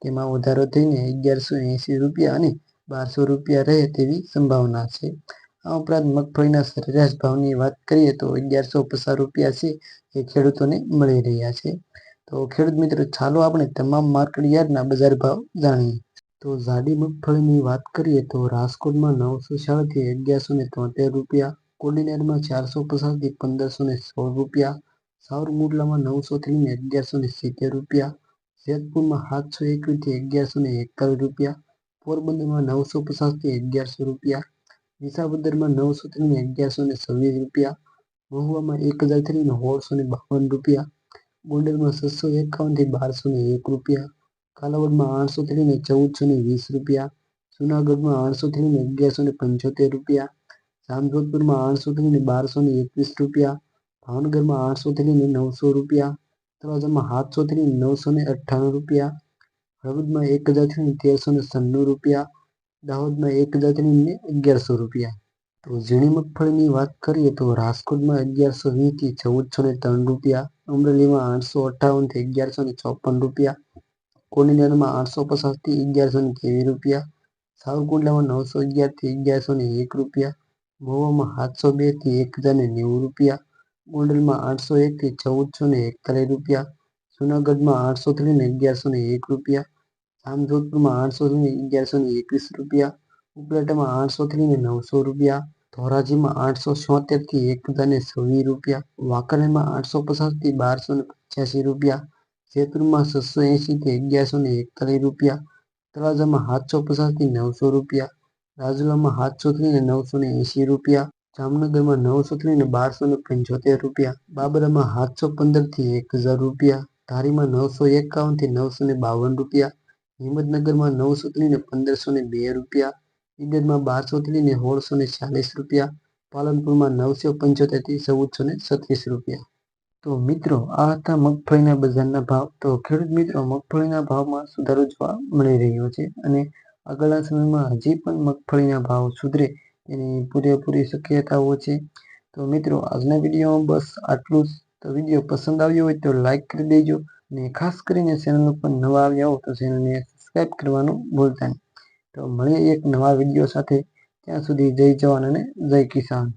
તેમાં વધારો થઈને અગિયારસો એંસી રૂપિયા અને બારસો રૂપિયા રહે તેવી સંભાવના છે. આ ઉપરાંત મગફળીના સરેરાશ ભાવની વાત કરીએ તો અગિયારસો પચાસ રૂપિયા છે એ ખેડૂતોને મળી રહ્યા છે. તો ખેડૂત મિત્રો, ચાલો આપણે તમામ માર્કેટ યાર્ડના બજાર ભાવ જાણીએ. તો જાડી મગફળીની વાત કરીએ તો રાજકોટમાં નવસો સાડથી અગિયારસો ને તોતેર રૂપિયા, કોડીનેરમાં ચારસો પચાસથી પંદરસો ને સોળ રૂપિયા, સાવરકુંડલામાં નવસો થી અગિયારસો ને સિત્તેર રૂપિયા જેતપુરમાં સાતસો એકવીસથી અગિયારસો ને એકતાલીસ રૂપિયા, પોરબંદરમાં નવસો પચાસથી અગિયારસો રૂપિયા, વિસાવદરમાં નવસો ત્રણ અગિયારસો ને છવ્વીસ રૂપિયા, મહુવામાં એક હજારથી સોળસો ને બાવન રૂપિયા, ગોંડલમાં છસો એકાવનથી બારસો ને એક રૂપિયા, કાલાવડમાં આઠસો થી ચૌદસો ને વીસ રૂપિયા, જુનાગઢમાં આઠસો થી અગિયારસો ને પંચોતેર રૂપિયા, જામજોધપુરમાં આઠસો થી બારસો ને એકવીસ રૂપિયા, ભાવનગરમાં આઠસો થી નવસો રૂપિયા તળાજામાં સાતસો થી નવસો ને અઠ્ઠાણું રૂપિયા, હળવદમાં એક હજારથી તેરસો ને છન્નું રૂપિયા, દાહોદમાં એક હજારથી અગિયારસો રૂપિયા. તો ઝીણી મગફળીની વાત કરીએ તો રાજકોટમાં અગિયારસો વીસથી ચૌદસો ને ત્રણ રૂપિયા, અમરેલીમાં આઠસો અઠ્ઠાવનથી અગિયારસો ને ચોપન રૂપિયા, કોડીનારમાં આઠસો પચાસથી અગિયારસો ને ત્રેવીસ રૂપિયા, સાવરકુંડલામાં નવસો અગિયારથી અગિયારસો ને એક રૂપિયા મહુવામાં સાતસો બેથી એક હજાર ને નેવું રૂપિયા ગોંડલમાં આઠસો એકથી ચૌદસો ને એકતાલીસ રૂપિયા, જુનાગઢમાં આઠસો થી અગિયારસો ને એક રૂપિયા, જામજોધપુરમાં આઠસો થી અગિયારસો ને એકવીસ રૂપિયા, ઉપલેટામાં આઠસો થી નવસો રૂપિયા, ધોરાજીમાં આઠસો છોતેરથી એક હજાર ને છવ્વીસ રૂપિયા, વાંકાનેરમાં આઠસો પચાસથી બારસો ને પચ્યાસી રૂપિયા, જેતપુરમાં છસો એંસી થી અગિયારસો ને એકતાલીસ રૂપિયા, તળાજામાં સાતસો પચાસથી નવસો રૂપિયા, રાજુલામાં સાતસો થી નવસો ને એંસી રૂપિયા જામનગરમાં નવસો થી બારસો ને પંચોતેર રૂપિયા, બાબરામાં સાતસો પંદરથી એક હજાર રૂપિયા, ધારીમાં નવસો એકાવનથી નવસો ને બાવન રૂપિયા, હિંમતનગરમાં નવસો થી પંદરસો ને બે રૂપિયા, ઈડરમાં બારસો ને સોળસો ને ચાલીસ રૂપિયા, પાલનપુરમાં નવસો પંચોતેરથી ચૌદસો ને છત્રીસ રૂપિયા. તો મિત્રો, આ હતા મગફળીના બજારના ભાવ. તો ખેડૂત મિત્રો, મગફળીના ભાવમાં સુધારો જોવા મળી રહ્યો છે અને આગળના સમયમાં હજી પણ મગફળીના ભાવ સુધરે. તેની પૂરેપૂરી શક્યતાઓ છે. તો મિત્રો, આજના વિડીયોમાં બસ આટલું જ. તો વીડિયો પસંદ આવ્યો હોય તો લાઈક કરી દેજો અને ખાસ કરીને ચેનલ ઉપર નવા આવ્યા હો તો ચેનલને સબસ્ક્રાઈબ કરવાનું ભૂલતા નહીં. તો મળીએ એક નવા વીડિયો સાથે. ત્યાં સુધી જય જવાન અને જય કિસાન.